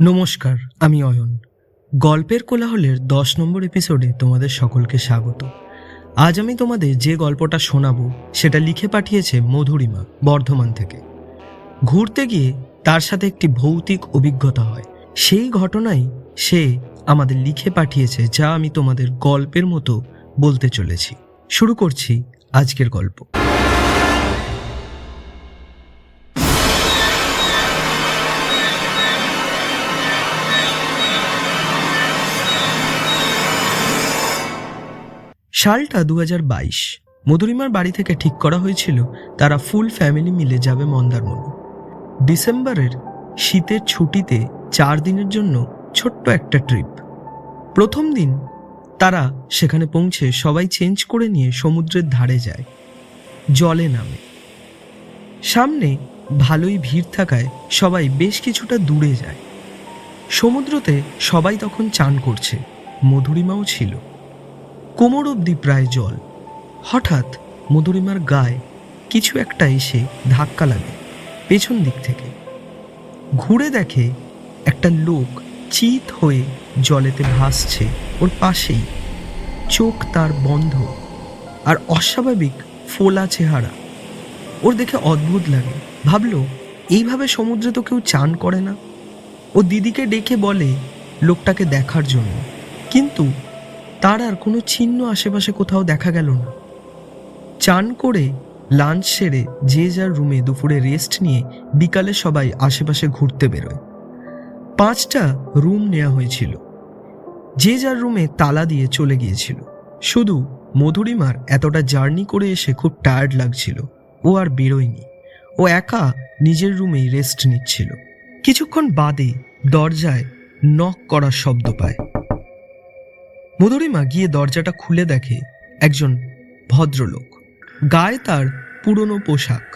নমস্কার, আমি অয়ন। গল্পের কোলাহলের দশ নম্বর এপিসোডে তোমাদের সকলকে স্বাগত। আজ আমি তোমাদের যে গল্পটা শোনাবো, সেটা লিখে পাঠিয়েছে মধুরিমা, বর্ধমান থেকে। ঘুরতে গিয়ে তার সাথে একটি ভৌতিক অভিজ্ঞতা হয়। সেই ঘটনাই সে আমাদের লিখে পাঠিয়েছে, যা আমি তোমাদের গল্পের মতো বলতে চলেছি। শুরু করছি আজকের গল্প। সালটা দু হাজার বাইশ, মধুরিমার বাড়ি থেকে ঠিক করা হয়েছিল তারা ফুল ফ্যামিলি মিলে যাবে মন্দারমণি। ডিসেম্বরের শীতের ছুটিতে চার দিনের জন্য ছোট্ট একটা ট্রিপ। প্রথম দিন তারা সেখানে পৌঁছে সবাই চেঞ্জ করে নিয়ে সমুদ্রের ধারে যায়, জলে নামে। সামনে ভালোই ভিড় থাকায় সবাই বেশ কিছুটা দূরে যায়। সমুদ্রতে সবাই তখন চান করছে, মধুরিমাও ছিল। কোমর অবধি প্রায় জল। হঠাৎ মধুরিমার গায়ে কিছু একটা এসে ধাক্কা লাগে পেছন দিক থেকে। ঘুরে দেখে একটা লোক চিত হয়ে জলেতে ভাসছে ওর পাশেই। চোখ তার বন্ধ আর অস্বাভাবিক ফোলা চেহারা। ওর দেখে অদ্ভুত লাগে। ভাবলো, এইভাবে সমুদ্রে তো কেউ চান করে না? ও দিদিকে ডেকে বলে, লোকটাকে দেখার জন্য। কিন্তু তার আর কোনো চিহ্ন আশেপাশে কোথাও দেখা গেল না। চান করে লাঞ্চ সেরে যে যার রুমে দুপুরে রেস্ট নিয়ে বিকালে সবাই আশেপাশে ঘুরতে বেরোয়। পাঁচটা রুম নেওয়া হয়েছিল। যে যার রুমে তালা দিয়ে চলে গিয়েছিল। শুধু মধুরিমার এতটা জার্নি করে এসে খুব টায়ার্ড লাগছিল। ও আর বেরোয়নি। ও একা নিজের রুমেই রেস্ট নিচ্ছিল। কিছুক্ষণ বাদে দরজায় নক করার শব্দ পায়। মধুরিমা গিয়ে দরজাটা খুলে দেখে একজন ভদ্রলোক, গায়ে তার পুরনো পোশাক,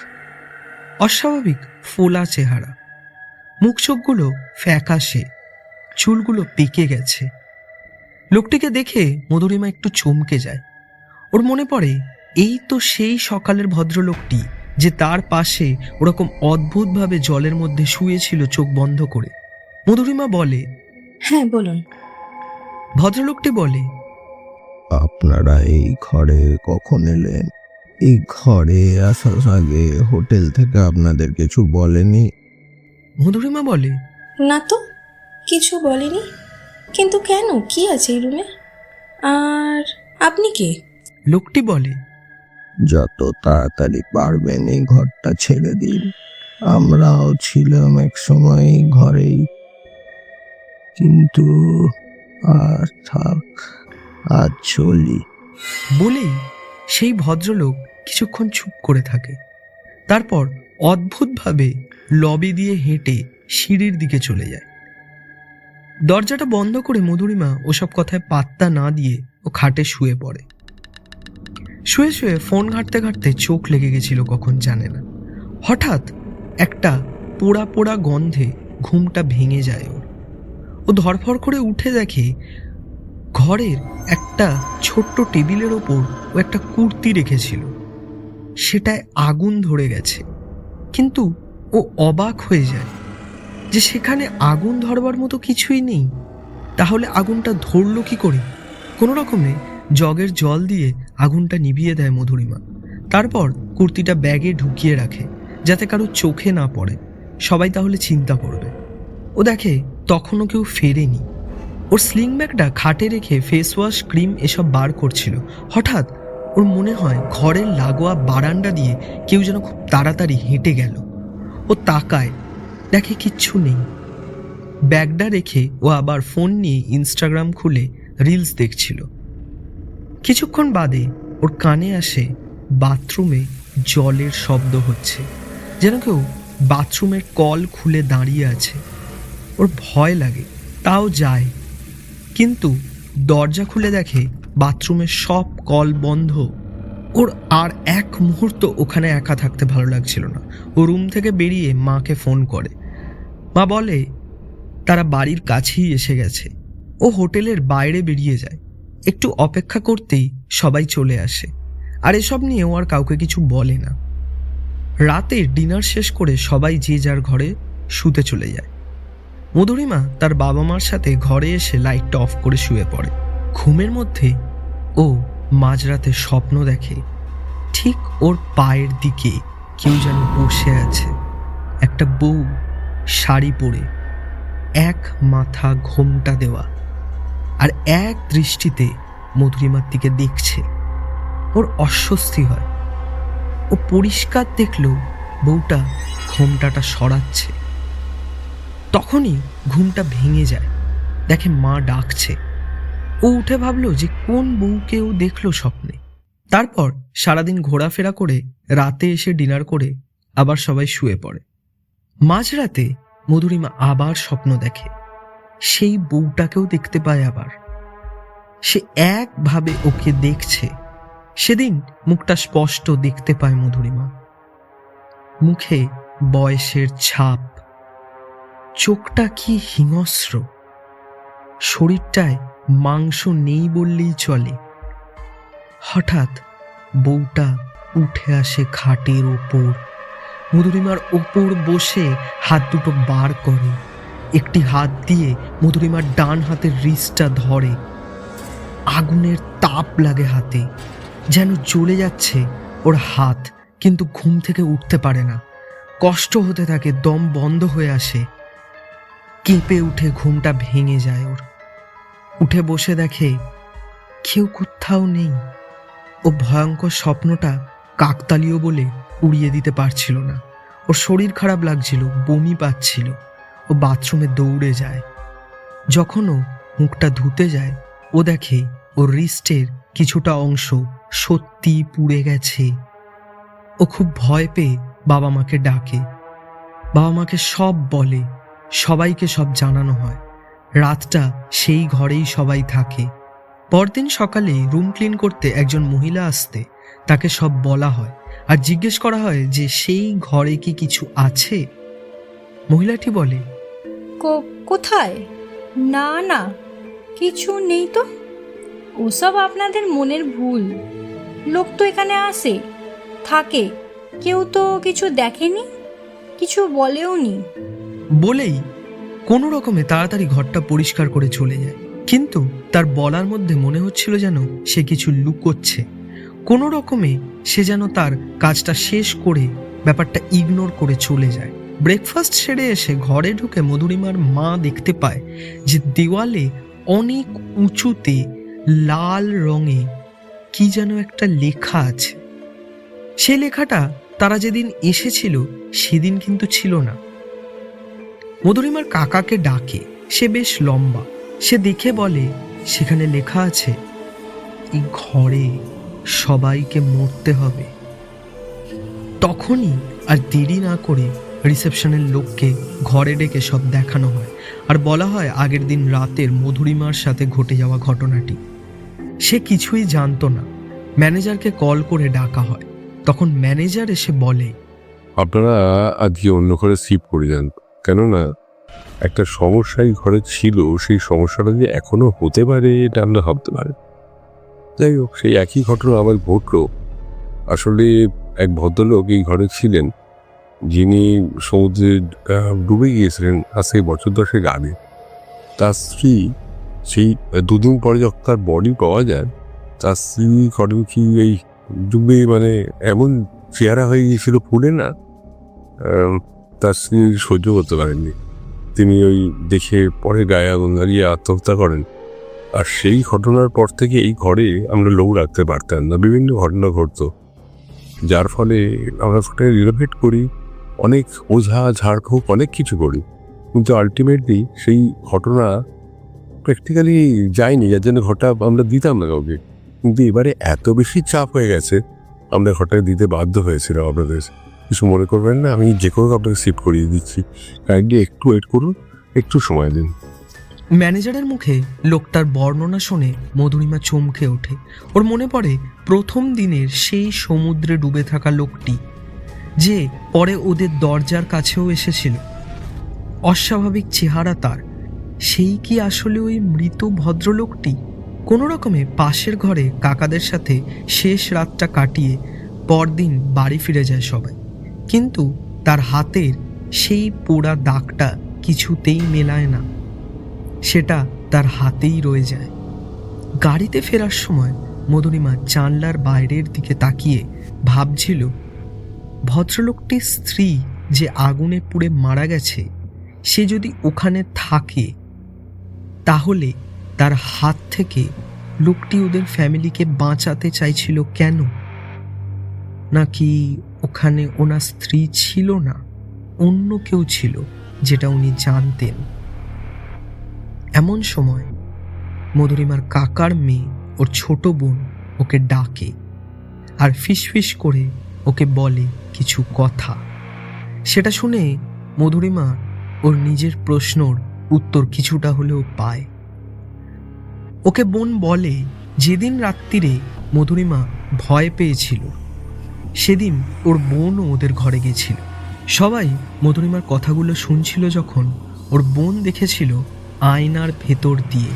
অস্বাভাবিক ফোলা চেহারা মুখ চোখগুলো ফ্যাকাশে, চুলগুলো পেকে গেছে। লোকটিকে দেখে মধুরিমা একটু চমকে যায়। ওর মনে পড়ে, এই তো সেই সকালের ভদ্রলোকটি যে তার পাশে ওরকম অদ্ভুতভাবে জলের মধ্যে শুয়েছিল চোখ বন্ধ করে। মধুরিমা বলে হ্যাঁ বলুন। ভদ্রলোকটি বলে আপনারা এই ঘরে কখন এলেন? এই ঘরে আসার আগে হোটেল থেকে আপনাদের কিছু বলেনি? মধুরিমা বলে না তো কিছু বলেনি। কিন্তু কেন? কি আছে এই রুমে? আর আপনি কে? লোকটি বলে যত তাড়াতাড়ি পারবেন এই ঘরটা ছেড়ে দিন। আমরাও ছিলাম এক সময় ঘরেই। কিন্তু আর থাক আর চলি। বলেই সেই ভদ্রলোক কিছুক্ষণ চুপ করে থাকে। তারপর অদ্ভুতভাবে লবি দিয়ে হেঁটে সিঁড়ির দিকে চলে যায়। দরজাটা বন্ধ করে মধুরিমা ওসব কথায় পাত্তা না দিয়ে ও খাটে শুয়ে পড়ে। শুয়ে শুয়ে ফোন ঘাঁটতে ঘাঁটতে চোখ লেগে গেছিল কখন জানে না। হঠাৎ একটা পোড়া পোড়া গন্ধে ঘুমটা ভেঙে যায় ওর। ও ধরফর করে উঠে দেখে ঘরের একটা ছোট্ট টেবিলের ওপর ও একটা কুর্তি রেখেছিল। সেটায় আগুন ধরে গেছে। কিন্তু ও অবাক হয়ে যায় যে সেখানে আগুন ধরবার মতো কিছুই নেই। তাহলে আগুনটা ধরলো কি করে? কোনো রকমে জগের জল দিয়ে আগুনটা নিভিয়ে দেয় মধুরিমা। তারপর কুর্তিটা ব্যাগে ঢুকিয়ে রাখে, যাতে কারও চোখে না পড়ে। সবাই তাহলে চিন্তা করবে। ও দেখে তখনও কেউ ফেরেনি। ওর স্লিং ব্যাগটা খাটে রেখে ফেস ওয়াশ ক্রিম এসব বার করছিল। হঠাৎ ওর মনে হয় ঘরের লাগোয়া বারান্দা দিয়ে কেউ যেন খুব তাড়াতাড়ি হেঁটে গেল। ও তাকায়, দেখে কিচ্ছু নেই। ব্যাগটা রেখে ও আবার ফোন নিয়ে ইনস্টাগ্রাম খুলে রিলস দেখছিল। কিছুক্ষণ বাদে ওর কানে আসে বাথরুমে জলের শব্দ হচ্ছে। যেন কেউ বাথরুমের কল খুলে দাঁড়িয়ে আছে। ওর ভয় লাগে, তাও যায়। কিন্তু দরজা খুলে দেখে বাথরুমের সব কল বন্ধ। ওর আর এক মুহূর্ত ওখানে একা থাকতে ভালো লাগছিল না। ও রুম থেকে বেরিয়ে মাকে ফোন করে। মা বলে, তারা বাড়ির কাছেই এসে গেছে। ও হোটেলের বাইরে বেরিয়ে যায়। একটু অপেক্ষা করতেই সবাই চলে আসে। আর এসব নিয়ে ও আর কাউকে কিছু বলে না। রাতে ডিনার শেষ করে সবাই যে যার ঘরে শুতে চলে যায়। মধুরিমা তার বাবা মার সাথে ঘরে এসে লাইটটা অফ করে শুয়ে পড়ে। ঘুমের মধ্যে ও মাঝরাতে স্বপ্ন দেখে, ঠিক ওর পায়ের দিকে কেউ যেন বসে আছে। একটা বউ, শাড়ি পরে, এক মাথা ঘোমটা দেওয়া, আর এক দৃষ্টিতে মধুরিমার দিকে দেখছে। ওর অস্বস্তি হয়। ও পরিষ্কার দেখল বউটা ঘোমটাটা সরাচ্ছে। তখনই ঘুমটা ভেঙে যায়। দেখে মা ডাকছে। ও উঠে ভাবলো যে কোন বউকে ও দেখল স্বপ্নে। তারপর সারাদিন ঘোরাফেরা করে রাতে এসে ডিনার করে আবার সবাই শুয়ে পড়ে। মাঝরাতে মধুরিমা আবার স্বপ্ন দেখে। সেই বউটাকেও দেখতে পায় আবার। সে একভাবে ওকে দেখছে। সেদিন মুখটা স্পষ্ট দেখতে পায় মধুরিমা। মুখে বয়সের ছাপ চোখটা কি হিংস্র? শরীরটায় মাংস নেই বললেই চলে। হঠাৎ বউটা উঠে আসে খাটের ওপর। মধুরিমার ওপর বসে হাত দুটো বার করে। একটি হাত দিয়ে মধুরিমার ডান হাতের রিসটা ধরে। আগুনের তাপ লাগে হাতে। যেন জ্বলে যাচ্ছে ওর হাত, কিন্তু ঘুম থেকে উঠতে পারে না। কষ্ট হতে থাকে, দম বন্ধ হয়ে আসে। কেঁপে উঠে ঘুমটা ভেঙে যায় ওর। উঠে বসে দেখে কেউ কোথাও নেই। ও ভয়ঙ্কর স্বপ্নটা কাকতালীয় বলে উড়িয়ে দিতে পারছিল না। ওর শরীর খারাপ লাগছিল, বমি পাচ্ছিল। ও বাথরুমে দৌড়ে যায়। যখন ও মুখটা ধুতে যায়, ও দেখে ওর রিস্টের কিছুটা অংশ সত্যি পুড়ে গেছে। ও খুব ভয় পেয়ে বাবা মাকে ডাকে। বাবা মাকে সব বলে। সবাইকে সব জানানো হয়। রাতটা সেই ঘরেই সবাই থাকে। পরদিন সকালে রুম ক্লিন করতে একজন মহিলা আসতে তাকে সব বলা হয় আর জিজ্ঞেস করা হয় যে, সেই ঘরে কি কিছু আছে? মহিলাটি বলে কোথায়? না না, কিছু নেই তো। ওসব আপনাদের মনের ভুল। লোক তো এখানে আসে, থাকে। কেউ তো কিছু দেখেনি, কিছু বলেও নি বলেই কোনো রকমে তাড়াতাড়ি ঘরটা পরিষ্কার করে চলে যায়। কিন্তু তার বলার মধ্যে মনে হচ্ছিল যেন সে কিছু লুকোচ্ছে। কোনো রকমে সে যেন তার কাজটা শেষ করে ব্যাপারটা ইগনোর করে চলে যায়। ব্রেকফাস্ট সেরে এসে ঘরে ঢুকে মধুরিমার মা দেখতে পায় যে দেওয়ালে অনেক উঁচুতে লাল রঙে কি যেন একটা লেখা আছে। সে লেখাটা তারা যেদিন এসেছিল সেদিন কিন্তু ছিল না। মধুরিমার কাকাকে ডাকে। সে বেশ লম্বা। সে দেখে বলে, সেখানে লেখা আছে, এই ঘরে সবাইকে মরতে হবে। তখনই আর দেরি না করে রিসেপশনের লোককে ঘরে ডেকে সব দেখানো হয়। আর বলা হয়, আগের দিন রাতের মধুরিমার সাথে ঘটে যাওয়া ঘটনাটি। সে কিছুই জানতো না। ম্যানেজারকে কল করে ডাকা হয়। তখন ম্যানেজার এসে বলে, আপনারা আজকে অন্য ঘরে শিফট করে যান। কেননা একটা সমস্যা এই ঘরে ছিল, সেই সমস্যাটা যে এখনও হতে পারে এটা আমরা ভাবতে পারি যাই হোক, সেই একই ঘটনা আবার ঘটলো। আসলে এক ভদ্রলোক এই ঘরে ছিলেন, যিনি সমুদ্রে ডুবে গিয়েছিলেন আজ থেকে বছর দশেক আগে। তার স্ত্রী, সেই দুদিন পরে যখন তার বডি পাওয়া যায়, তার স্ত্রী করে কি এই ডুবে মানে এমন চেহারা হয়ে গিয়েছিল ফুলে না? তার স্ত্রী সহ্য করতে পারেননি। তিনি ওই দেখে পরে গায়ে আগুন লাগিয়ে আত্মহত্যা করেন। আর সেই ঘটনার পর থেকে এই ঘরে আমরা লোক রাখতে পারতাম না, বিভিন্ন ঘটনা ঘটতো। যার ফলে আমরা ওটা রিনোভেট করি, অনেক ওঝা, ঝাড়ফুঁক, অনেক কিছু করি। কিন্তু আলটিমেটলি সেই ঘটনা প্র্যাকটিক্যালি যায়নি, যার জন্য ঘরটা আমরা দিতাম না কাউকে। কিন্তু এবারে এত বেশি চাপ হয়ে গেছে, আমরা ঘরটা দিতে বাধ্য হয়েছিলাম আপনাদের। কিছু মনে করবেন না, আমি যে কোনো আপনাকে শিফট করিয়ে দিচ্ছি। কাইন্ডলি একটু ওয়েট করুন, একটু সময় দিন। ম্যানেজারের মুখে লোকটার বর্ণনা শুনে মধুরিমা চমকে ওঠে। ওর মনে পড়ে, প্রথম দিনের সেই সমুদ্রে ডুবে থাকা লোকটি, যে পরে ওদের দরজার কাছেও এসেছিল। অস্বাভাবিক চেহারা তার। সেই কি আসলে ওই মৃত ভদ্রলোকটি? কোনো রকমে পাশের ঘরে কাকাদের সাথে শেষ রাতটা কাটিয়ে পরদিন বাড়ি ফিরে যায় সবাই। কিন্তু তার হাতের সেই পোড়া দাগটা কিছুতেই মেলায় না। সেটা তার হাতেই রয়ে যায়। গাড়িতে ফেরার সময় মধুরিমা জানলার বাইরের দিকে তাকিয়ে ভাবছিল ভদ্রলোকটির স্ত্রী যে আগুনে পুড়ে মারা গেছে, সে যদি ওখানে থাকে, তাহলে তার হাত থেকে লোকটি ওদের ফ্যামিলিকে বাঁচাতে চাইছিল কেন? নাকি ওখানে ওনার স্ত্রী ছিল না, অন্য কেউ ছিল, যেটা উনি জানতেন। এমন সময় মধুরিমার কাকার মেয়ে, ওর ছোট বোন, ওকে ডাকে আর ফিসফিস করে ওকে বলে কিছু কথা। সেটা শুনে মধুরিমা ওর নিজের প্রশ্নর উত্তর কিছুটা হলেও পায়। ওকে বোন বলে, যেদিন রাত্রিরে মধুরিমা ভয় পেয়েছিল সেদিন ওর বোনও ওদের ঘরে গেছিল সবাই মধুরিমার কথাগুলো শুনছিল যখন ওর বোন দেখেছিল আয়নার ভেতর দিয়ে।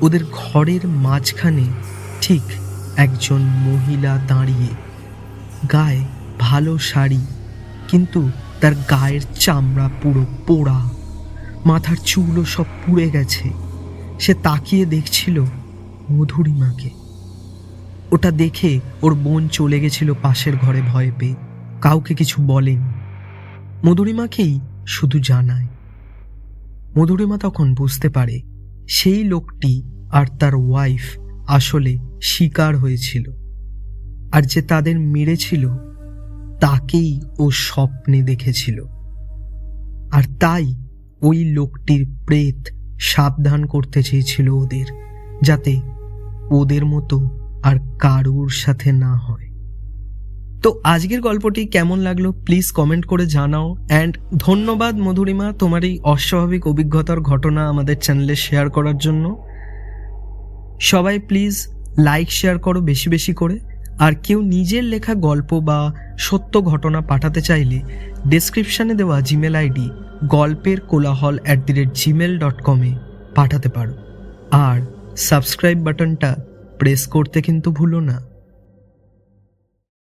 ওদের ঘরের মাঝখানে ঠিক একজন মহিলা দাঁড়িয়ে, গায়ে ভালো শাড়ি, কিন্তু তার গায়ের চামড়া পুরো পোড়া, মাথার চুলও সব পুড়ে গেছে। সে তাকিয়ে দেখছিল মধুরিমাকে। ওটা দেখে ওর বোন চলে গেছিল পাশের ঘরে ভয় পেয়ে। কাউকে কিছু বলেনি। মধুরিমাকেই শুধু জানায়। মধুরিমা তখন বুঝতে পারে সেই লোকটি আর তার ওয়াইফ আসলে শিকার হয়েছিল। আর যে তাদের মেরেছিল, তাকেই ও স্বপ্নে দেখেছিল। আর তাই ওই লোকটির প্রেত সাবধান করতে চেয়েছিল ওদের, যাতে ওদের মতো আর কারুর সাথে না হয়। তো আজকের গল্পটি কেমন লাগল প্লিজ কমেন্ট করে জানাও। অ্যান্ড ধন্যবাদ মধুরিমা তোমার এই অস্বাভাবিক অভিজ্ঞতার ঘটনা আমাদের চ্যানেলে শেয়ার করার জন্য। সবাই প্লিজ লাইক, শেয়ার করো বেশি বেশি করে। আর কেউ নিজের লেখা গল্প বা সত্য ঘটনা পাঠাতে চাইলে ডেসক্রিপশানে দেওয়া জিমেল আইডি গল্পের কোলাহল at the rate Gmail dot কমে পাঠাতে পারো। আর সাবস্ক্রাইব বাটনটা প্রেস করতে কিন্তু ভুলো না।